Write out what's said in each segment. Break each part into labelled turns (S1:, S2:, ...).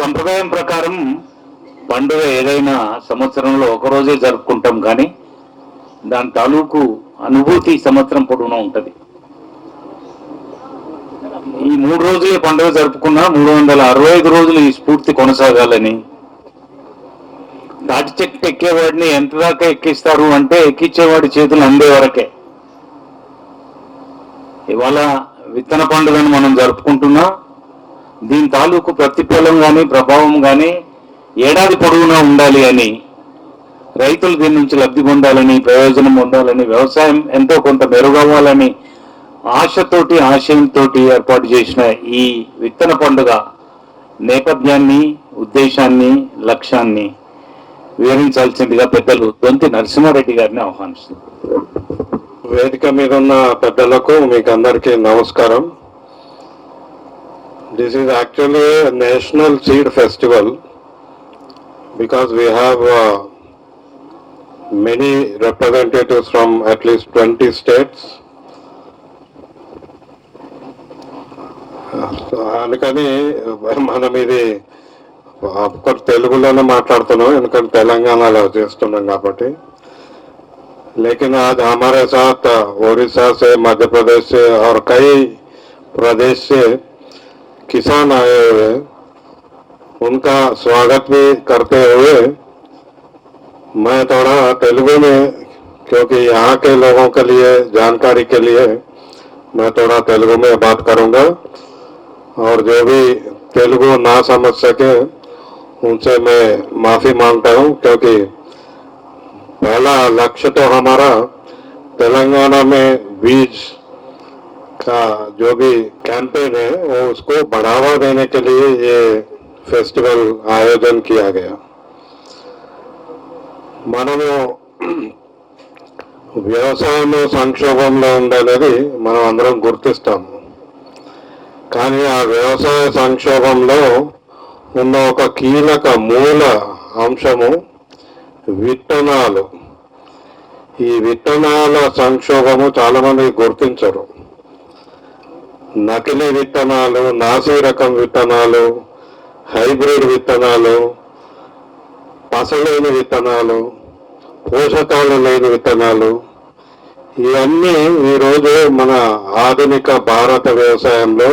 S1: సంప్రదాయం ప్రకారం పండుగ ఏదైనా సంవత్సరంలో ఒక రోజే జరుపుకుంటాం కానీ దాని తాలూకు అనుభూతి సంవత్సరం పొడవునా ఉంటుంది. ఈ మూడు రోజులే పండుగ జరుపుకున్నా మూడు వందల అరవై ఐదు రోజులు ఈ స్ఫూర్తి కొనసాగాలని. దాటి చెట్టు ఎక్కేవాడిని ఎంత దాకా ఎక్కిస్తారు అంటే ఎక్కించేవాడి చేతులు అందే వరకే. ఇవాళ విత్తన పండుగను మనం జరుపుకుంటున్నాం. దీని తాలూకు ప్రతిఫలం కానీ ప్రభావం కానీ ఏడాది పొడవునా ఉండాలి అని రైతులు దీని నుంచి లబ్ధి పొందాలని ప్రయోజనం పొందాలని వ్యవసాయం ఎంతో కొంత మెరుగవ్వాలని ఆశతోటి ఆశయంతో ఏర్పాటు చేసిన ఈ విత్తన పండుగ నేపథ్యాన్ని ఉద్దేశాన్ని లక్ష్యాన్ని వివరించాల్సిందిగా పెద్దలు దొంతి నరసింహారెడ్డి గారిని ఆహ్వానిస్తున్నారు
S2: వేదిక మీద ఉన్న పెద్దలకు మీకు అందరికీ నమస్కారం. this is actually national seed festival because we have many representatives from at least twenty states అందుకని మనం ఇది ఒక్కటి తెలుగులోనే మాట్లాడుతున్నాం ఎందుకంటే తెలంగాణలో చేస్తున్నాం కాబట్టి लेकिन आज हमारे साथ उड़ीसा से मध्य प्रदेश से और कई प्रदेश से किसान आए हुए हैं। उनका स्वागत भी करते हुए मैं थोड़ा तेलुगु में, क्योंकि यहाँ के लोगों के लिए, जानकारी के लिए मैं थोड़ा तेलुगु में बात करूँगा और जो भी तेलुगु ना समझ सके, उनसे मैं माफ़ी माँगता हूँ, क्योंकि पहला लक्ष्य तो हमारा तेलंगाना में बीज जो भी कैंपेन है वो उसको बढ़ावा देने के लिए ये फेस्टिवल आयोजन किया गया మనము వ్యవసాయంలో సంక్షోభంలో ఉందనేది మనం అందరం గుర్తిస్తాము కానీ ఆ వ్యవసాయ సంక్షోభంలో ఉన్న ఒక కీలక మూల అంశము విత్తనాలు ఈ విత్తనాల సంక్షోభము చాలా మంది గుర్తించరు నకిలీ విత్తనాలు నాసి రకం విత్తనాలు హైబ్రిడ్ విత్తనాలు పసలేని విత్తనాలు పోషకాలు లేని విత్తనాలు. ఇవన్నీ ఈరోజు మన ఆధునిక భారత వ్యవసాయంలో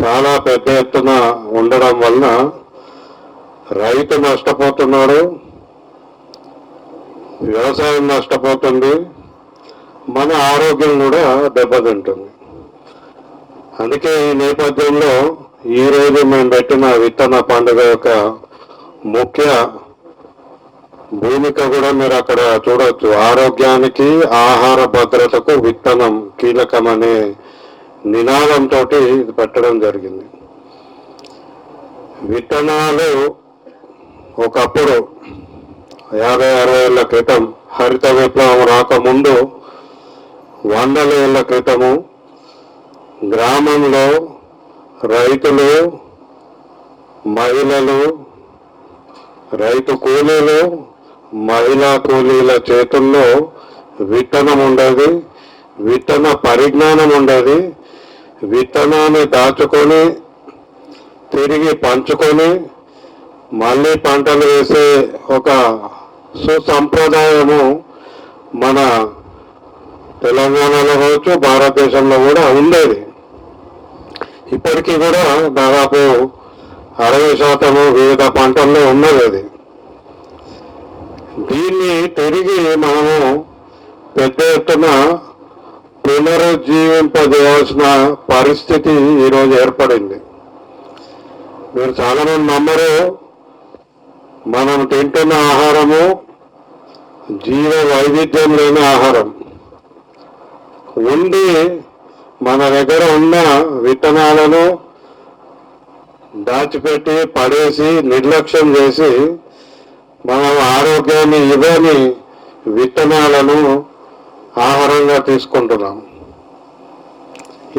S2: చాలా పెద్ద ఎత్తున ఉండడం వలన రైతు నష్టపోతున్నాడు వ్యవసాయం నష్టపోతుంది మన ఆరోగ్యం కూడా దెబ్బతింటుంది. అందుకే ఈ నేపథ్యంలో ఈ రోజు మేము పెట్టిన విత్తన పండుగ యొక్క ముఖ్య భూమిక కూడా మీరు అక్కడ చూడవచ్చు ఆరోగ్యానికి ఆహార భద్రతకు విత్తనం కీలకం అనే నినాదంతో ఇది పెట్టడం జరిగింది. విత్తనాలు ఒకప్పుడు యాభై అరవై ఏళ్ళ క్రితం హరిత విప్లవం రాకముందు వందల ఏళ్ళ క్రితము గ్రామంలో రైతులు మహిళలు రైతు కూలీలు మహిళా కూలీల చేతుల్లో విత్తనం ఉండదు. విత్తన పరిజ్ఞానం ఉండదు. విత్తనాన్ని దాచుకొని తిరిగి పంచుకొని మళ్ళీ పంటలు వేసే ఒక సుసంప్రదాయము మన తెలంగాణలో కావచ్చు భారతదేశంలో కూడా ఉండేది. ఇప్పటికీ కూడా దాదాపు అరవై శాతము వివిధ పంటల్లో ఉన్నది అది. దీన్ని తిరిగి మనము పెద్ద ఎత్తున పునరుజ్జీవింపజేయాల్సిన పరిస్థితి ఈరోజు ఏర్పడింది. మీరు చాలా మంది నమ్మరు మనం తింటున్న ఆహారము జీవ వైవిధ్యం లేని ఆహారం. ఉండి మన దగ్గర ఉన్న విత్తనాలను దాచిపెట్టి పడేసి నిర్లక్ష్యం చేసి మనం ఆరోగ్యాన్ని ఇవ్వని విత్తనాలను ఆహారంగా తీసుకుంటున్నాం.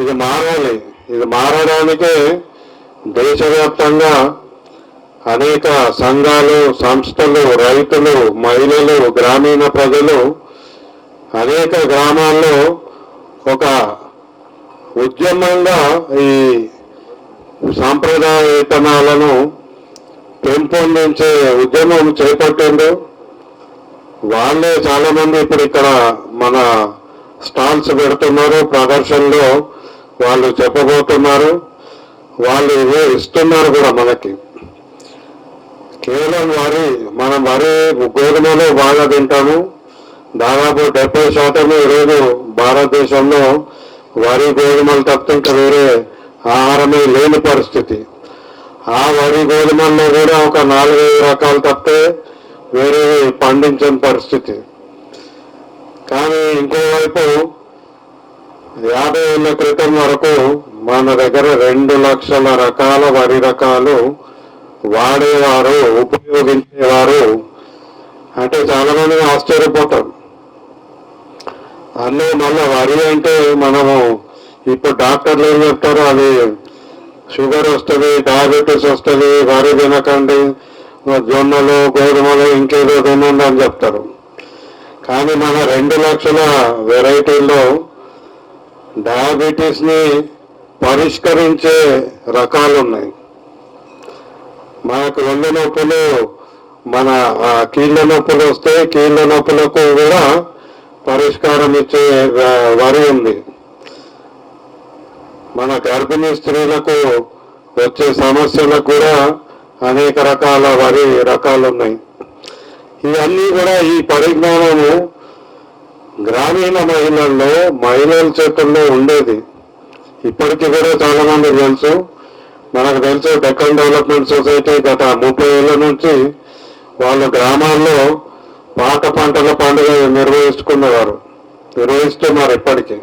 S2: ఇది మారాలి. ఇది మారడానికే దేశవ్యాప్తంగా అనేక సంఘాలు సంస్థలు రైతులు మహిళలు గ్రామీణ ప్రజలు అనేక గ్రామాల్లో ఒక ఉద్యమంగా ఈ సాంప్రదాయ విత్తనాలను పెంపొందించే ఉద్యమం చేపట్టిండు. వాళ్ళే చాలా మంది ఇప్పుడు ఇక్కడ మన స్టాల్స్ పెడుతున్నారు ప్రదర్శనలో వాళ్ళు చెప్పబోతున్నారు. వాళ్ళు ఇవే ఇస్తున్నారు కూడా మనకి. కేవలం వరి మనం వరి గోధుమలు బాగా తింటాము. దాదాపు డెబ్బై శాతం ఈరోజు భారతదేశంలో వరి గోధుమలు తప్ప ఇంకా వేరే ఆహారమే లేని పరిస్థితి. ఆ వరి గోధుమల్లో కూడా ఒక నాలుగైదు రకాలు తప్పితే వేరే పండించని పరిస్థితి. కానీ ఇంకోవైపు యాభై ఏళ్ళ క్రితం వరకు మన దగ్గర రెండు లక్షల రకాల వరి రకాలు వాడేవారు ఉపయోగించేవారు. అంటే చాలా మంది ఆశ్చర్యపోతారు. అన్నీ మళ్ళీ వరి అంటే మనము ఇప్పుడు డాక్టర్లు ఏం చెప్తారు? అది షుగర్ వస్తుంది డయాబెటీస్ వస్తుంది వరి తినకండి జొన్నలు గోధుమలు ఇంకేదో తినండి అని చెప్తారు. కానీ మన రెండు లక్షల వెరైటీల్లో డయాబెటీస్ని పరిష్కరించే రకాలు ఉన్నాయి మనకు రెండు నొప్పులు మన కీళ్ళ నొప్పులు వస్తే కీళ్ళ నొప్పులకు కూడా పరిష్కారం ఇచ్చే వరి ఉంది. మన గర్భిణీ స్త్రీలకు వచ్చే సమస్యలకు కూడా అనేక రకాల వరి రకాలు ఉన్నాయి ఇవన్నీ కూడా ఈ పరిజ్ఞానము గ్రామీణ మహిళల్లో మహిళల చేతుల్లో ఉండేది. ఇప్పటికీ కూడా చాలా మంది తెలుసు. మనకు తెలుసు డెక్కన్ డెవలప్మెంట్ సొసైటీ గత ముప్పై ఏళ్ళ నుంచి వాళ్ళు గ్రామాల్లో పాట పంటల పండుగ నిర్వహించుకునేవారు నిర్వహిస్తున్నారు ఇప్పటికీ.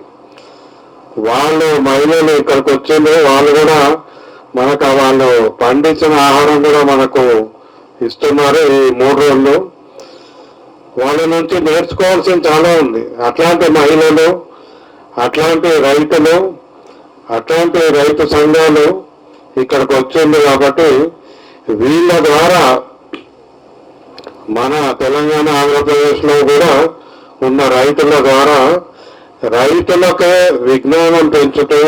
S2: వాళ్ళు మహిళలు ఇక్కడికి వచ్చింది వాళ్ళు కూడా మనకు వాళ్ళు పండించిన ఆహారం కూడా మనకు ఇస్తున్నారు ఈ మూడు రోజులు. వాళ్ళ నుంచి నేర్చుకోవాల్సింది చాలా ఉంది. అట్లాంటి మహిళలు అట్లాంటి రైతులు అట్లాంటి రైతు సంఘాలు ఇక్కడికి వచ్చింది కాబట్టి వీళ్ళ ద్వారా మన తెలంగాణ ఆంధ్రప్రదేశ్లో కూడా ఉన్న రైతుల ద్వారా రైతులకే విజ్ఞానం పెంచుతూ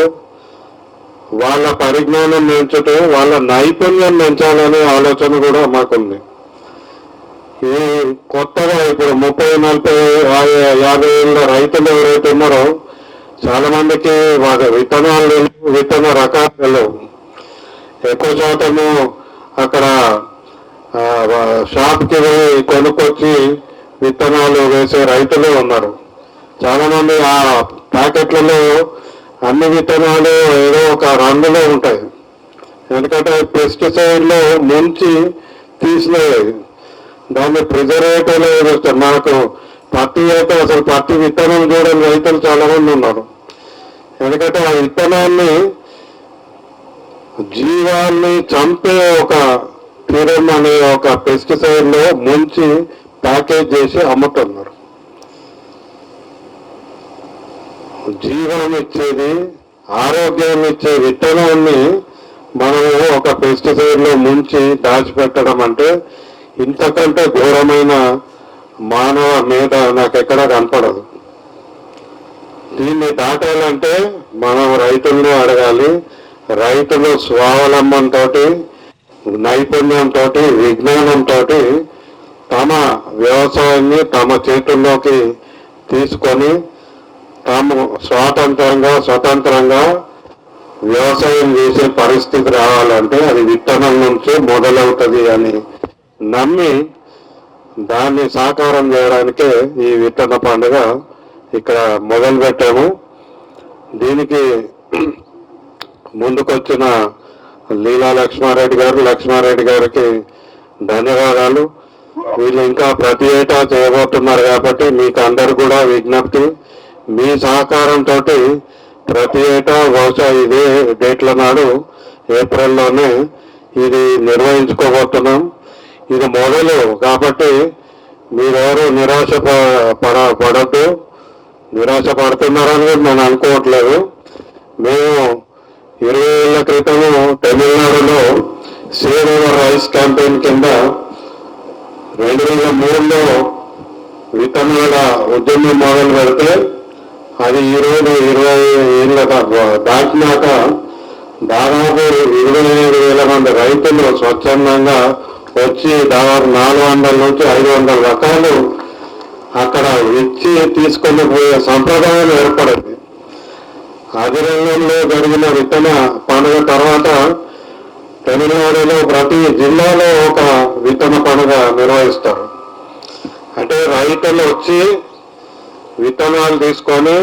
S2: వాళ్ళ పరిజ్ఞానం పెంచుతూ వాళ్ళ నైపుణ్యం పెంచాలనే ఆలోచన కూడా మాకుంది. ఈ కొత్తగా ఇప్పుడు ముప్పై నలభై యాభై ఏళ్ళ రైతులు ఎవరైతే ఉన్నారో చాలా మందికి వాళ్ళ విత్తనాలు విత్తన రకాలు ఎక్కువ శాతము అక్కడ షాప్కి వెళ్ళి కొనుక్కొచ్చి విత్తనాలు వేసే రైతులే ఉన్నారు. చాలా మంది ఆ ప్యాకెట్లలో అన్ని విత్తనాలు ఏదో ఒక రంగులో ఉంటాయి. ఎందుకంటే పెస్టిసైడ్లో ముంచి తీసినవి. దాన్ని ప్రిజర్వేటివ్లో వేస్తారు. మనకు పత్తి అయితే అసలు పత్తి విత్తనం చూడని రైతులు చాలామంది ఉన్నారు. ఎందుకంటే ఆ విత్తనాన్ని జీవాన్ని చంపే ఒక పిరం అనే ఒక పెస్టిసైడ్లో ముంచి ప్యాకేజ్ చేసి అమ్ముతున్నారు. జీవనం ఇచ్చేది ఆరోగ్యం ఇచ్చే విత్తనాన్ని మనము ఒక పెస్టిసైడ్లో ముంచి దాచిపెట్టడం అంటే ఇంతకంటే ఘోరమైన మానవ మీద నాకు ఎక్కడ కనపడదు. దీన్ని దాటాలంటే మనం రైతులను అడగాలి. రైతులు స్వావలంబనతోటి నైపుణ్యంతో విజ్ఞానంతో తమ వ్యవసాయాన్ని తమ చేతుల్లోకి తీసుకొని తాము స్వాతంత్రంగా స్వతంత్రంగా వ్యవసాయం చేసే పరిస్థితి రావాలంటే అది విత్తనం నుంచి మొదలవుతుంది అని నమ్మి దాన్ని సాకారం చేయడానికే ఈ విత్తన పండుగ ఇక్కడ మొదలు పెట్టాము దీనికి ముందుకొచ్చిన లీలా లక్ష్మారెడ్డి గారు లక్ష్మారెడ్డి గారికి ధన్యవాదాలు. వీళ్ళు ఇంకా ప్రతి ఏటా చేయబోతున్నారు కాబట్టి మీకు అందరు కూడా విజ్ఞప్తి. మీ సహకారంతో ప్రతి ఏటా బహుశా ఇదే డేట్ల నాడు ఏప్రిల్లోనే ఇది నిర్వహించుకోబోతున్నాం. ఇది మొదలు కాబట్టి మీరెవరు నిరాశ ప- పడ పడద్దు. నిరాశ పడుతున్నారని నేను అనుకోవట్లేదు. మేము ఇరవై ఏళ్ళ క్రితము తమిళనాడులో సేవ్ అవర్ రైస్ క్యాంపెయిన్ కింద రెండు వేల మూడులో విత్తనాల ఉద్యమం మొదలు పెడితే అది ఈరోజు ఇరవై ఏళ్ళ దాటినాక దాదాపు ఇరవై ఐదు వేల మంది రైతులు స్వచ్ఛందంగా వచ్చి దాదాపు నాలుగు వందల నుంచి ఐదు వందల రకాలు అక్కడ ఇచ్చి తీసుకొని పోయే సంప్రదాయం ఏర్పడింది. ఆదిరంగంలో జరిగిన విత్తన పండుగ తర్వాత తమిళనాడులో ప్రతి జిల్లాలో ఒక విత్తన పండుగ నిర్వహిస్తారు. అంటే రైతులు వచ్చి విత్తనాలు తీసుకొని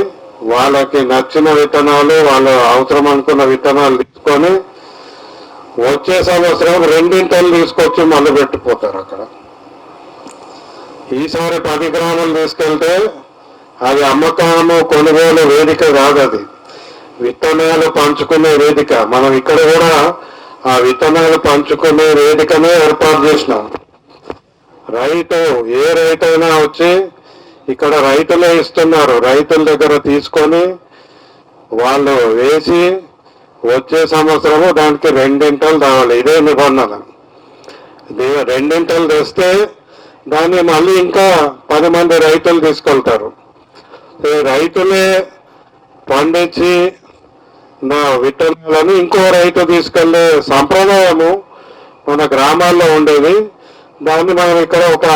S2: వాళ్ళకి నచ్చిన విత్తనాలు వాళ్ళ అవసరం అనుకున్న విత్తనాలు తీసుకొని వచ్చే సంవత్సరం రెండింటలు తీసుకొచ్చి మళ్ళీ పెట్టిపోతారు అక్కడ. ఈసారి పది గ్రాములు తీసుకెళ్తే అది అమ్మకము కొనుగోలు వేదిక కాదు అది. విత్తనాలు పంచుకునే వేదిక. మనం ఇక్కడ కూడా ఆ విత్తనాలు పంచుకునే వేదికనే ఏర్పాటు చేసినాం. రైతు ఏ రైతైనా వచ్చి ఇక్కడ రైతులే ఇస్తున్నారు. రైతుల దగ్గర తీసుకొని వాళ్ళు వేసి వచ్చే సంవత్సరము దానికి రెండింటలు రావాలి. ఇదే నిబంధన. రెండింటలు తెస్తే దాన్ని మళ్ళీ ఇంకా పది మంది రైతులు తీసుకెళ్తారు. రైతులే పండించి విత్తనాలను ఇంకో రైతు తీసుకెళ్ళే సంప్రదాయము మన గ్రామాల్లో ఉండేది. దాన్ని మనం ఇక్కడ ఒక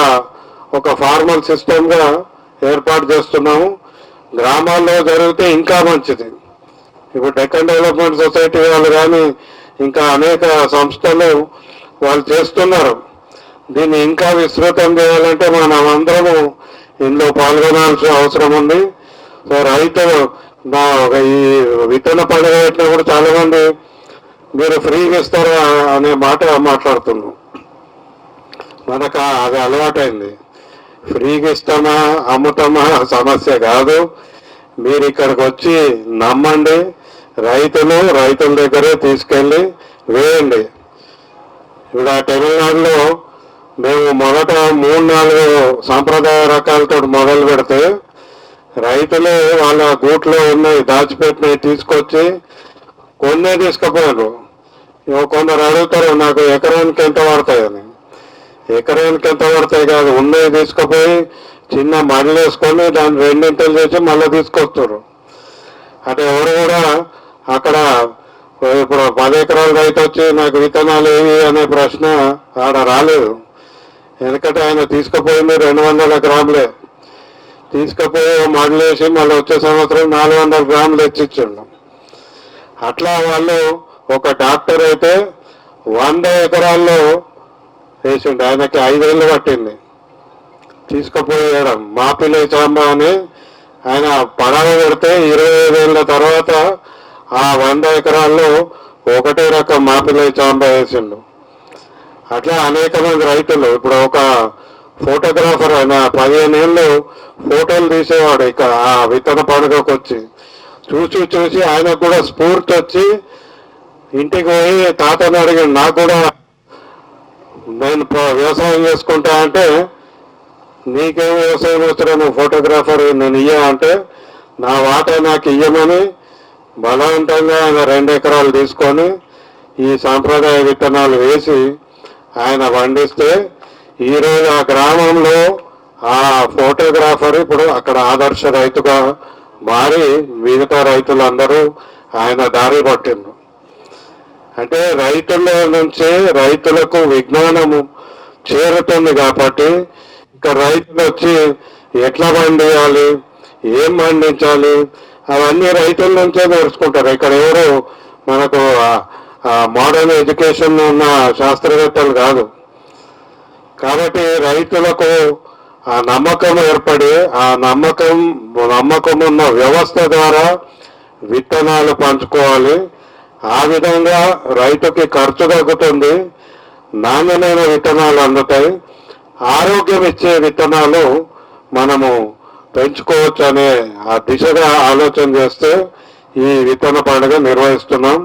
S2: ఒక ఫార్మల్ సిస్టమ్గా ఏర్పాటు చేస్తున్నాము. గ్రామాల్లో జరిగితే ఇంకా మంచిది. ఇప్పుడు డెక్కన్ డెవలప్మెంట్ సొసైటీ వాళ్ళు కానీ ఇంకా అనేక సంస్థలు వాళ్ళు చేస్తున్నారు. దీన్ని ఇంకా విస్తృతం చేయాలంటే మనం అందరము ఇందులో పాల్గొనాల్సిన అవసరం ఉంది. సో రైతు మా ఒక ఈ విత్తన పండుగ పెట్టినప్పుడు చాలా మంది మీరు ఫ్రీగా ఇస్తారు అనే మాట మాట్లాడుతున్నాం మనకు అది అలవాటైంది. ఫ్రీగా ఇస్తామా అమ్ముతామా సమస్య కాదు. మీరు ఇక్కడికి వచ్చి నమ్మండి రైతులు రైతుల దగ్గరే తీసుకెళ్ళి వేయండి. ఇప్పుడు ఆ తమిళనాడులో మేము మొదట మూడు నాలుగు సాంప్రదాయ రకాలతో మొదలు పెడితే రైతులే వాళ్ళ గూట్లో ఉన్నాయి దాచిపెట్టినవి తీసుకొచ్చి కొన్నే తీసుకుపోయారు ఇగో కొందరు అడుగుతారు నాకు ఎకరానికి ఎంత పడతాయని. ఎకరానికి ఎంత పడతాయి కాదు ఉన్నవి తీసుకుపోయి చిన్న మడలు వేసుకొని దాన్ని రెండింతలు చేసి మళ్ళీ తీసుకొస్తారు. అంటే ఎవరు కూడా అక్కడ ఇప్పుడు పది ఎకరాలు రైతు వచ్చి నాకు విత్తనాలు ఏవి? అనే ప్రశ్న ఆడ రాలేదు. ఎందుకంటే ఆయన తీసుకుపోయింది రెండు వందల గ్రాములే. తీసుకుపోయి మడలు వేసి మళ్ళీ వచ్చే సంవత్సరం నాలుగు వందల గ్రాములు తెచ్చిచ్చిండు. అట్లా వాళ్ళు ఒక డాక్టర్ అయితే వంద ఎకరాల్లో వేసిండు. ఆయనకి ఐదేళ్ళు పట్టింది. తీసుకుపోయడం మాపిలే చాంబ అని ఆయన పడవ పెడితే ఇరవై ఐదేళ్ళ తర్వాత ఆ వంద ఎకరాల్లో ఒకటే రకం మాపిలే చాంబ వేసిండు. అట్లా అనేక మంది రైతులు. ఇప్పుడు ఒక ఫోటోగ్రాఫర్ ఆయన పదిహేను ఏళ్ళు ఫోటోలు తీసేవాడు ఇక ఆ విత్తన పండుగకు వచ్చి. చూసి చూసి ఆయనకు కూడా స్ఫూర్తి వచ్చి ఇంటికి పోయి తాతని అడిగాడు నాకు కూడా నేను వ్యవసాయం చేసుకుంటా అంటే నీకేం వ్యవసాయం వస్తారో నువ్వు ఫోటోగ్రాఫర్ నేను ఇయ్యా అంటే నా వాటా నాకు ఇయ్యమని బలవంతంగా ఆయన రెండు ఎకరాలు తీసుకొని ఈ సాంప్రదాయ విత్తనాలు వేసి ఆయన పండిస్తే ఈరోజు ఆ గ్రామంలో ఆ ఫోటోగ్రాఫర్ ఇప్పుడు అక్కడ ఆదర్శ రైతుగా మారి మిగతా రైతులందరూ ఆయన దారి పట్టిండు అంటే రైతుల నుంచే రైతులకు విజ్ఞానము చేరుతుంది కాబట్టి ఇంకా రైతులు వచ్చి ఎట్లా పండియాలి ఏం పండించాలి అవన్నీ రైతుల నుంచే నేర్చుకుంటారు. ఇక్కడ ఎవరు మనకు మోడర్న్ ఎడ్యుకేషన్ ఉన్న శాస్త్రవేత్తలు కాదు. కాబట్టి రైతులకు ఆ నమ్మకం ఏర్పడి ఆ నమ్మకం నమ్మకం ఉన్న వ్యవస్థ ద్వారా విత్తనాలు పంచుకోవాలి. ఆ విధంగా రైతుకి ఖర్చు తగ్గుతుంది. నాణ్యమైన విత్తనాలు అందుతాయి. ఆరోగ్యం ఇచ్చే విత్తనాలు మనము పెంచుకోవచ్చు అనే ఆ దిశగా ఆలోచన చేస్తే ఈ విత్తన పండుగ నిర్వహిస్తున్నాం.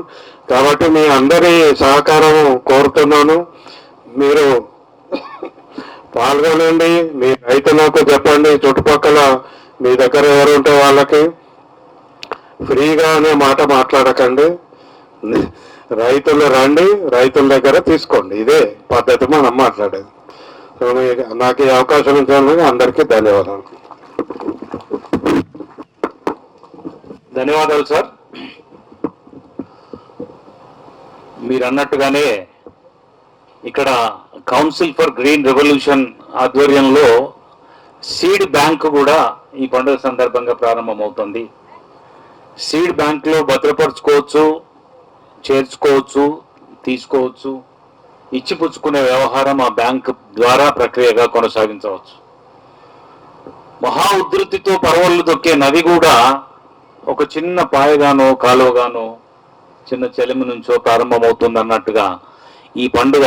S2: కాబట్టి మీ అందరి సహకారం కోరుతున్నాను. మీరు పాల్గొనండి. మీ రైతులకు చెప్పండి చుట్టుపక్కల మీ దగ్గర ఎవరుంటే వాళ్ళకి. ఫ్రీగా అనే మాట మాట్లాడకండి. రైతులు రండి రైతుల దగ్గర తీసుకోండి. ఇదే పద్ధతి మనం మాట్లాడేది. సో నాకు ఈ అవకాశం ఇచ్చినందుకు అందరికీ ధన్యవాదాలు.
S1: ధన్యవాదాలు సార్. మీరు అన్నట్టుగానే ఇక్కడ కౌన్సిల్ ఫర్ గ్రీన్ రెవల్యూషన్ ఆధ్వర్యంలో సీడ్ బ్యాంక్ కూడా ఈ పండుగ సందర్భంగా ప్రారంభమవుతుంది. సీడ్ బ్యాంక్లో భద్రపరచుకోవచ్చు చేర్చుకోవచ్చు తీసుకోవచ్చు ఇచ్చిపుచ్చుకునే వ్యవహారం ఆ బ్యాంక్ ద్వారా ప్రక్రియగా కొనసాగించవచ్చు. మహా ఉధృతితో పర్వళ్ళు దొక్కే నది కూడా ఒక చిన్న పాయగానో కాలువగానో చిన్న చెలిమి నుంచో ప్రారంభమవుతుంది అన్నట్టుగా ఈ పండుగ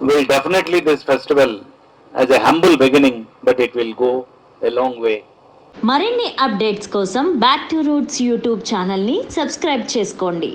S1: will definitely this festival as a humble beginning but it will go a long way
S3: మరిన్ని అప్డేట్స్ కోసం బ్యాక్ టు రూట్స్ యూట్యూబ్ ఛానల్ని సబ్స్క్రైబ్ చేసుకోండి.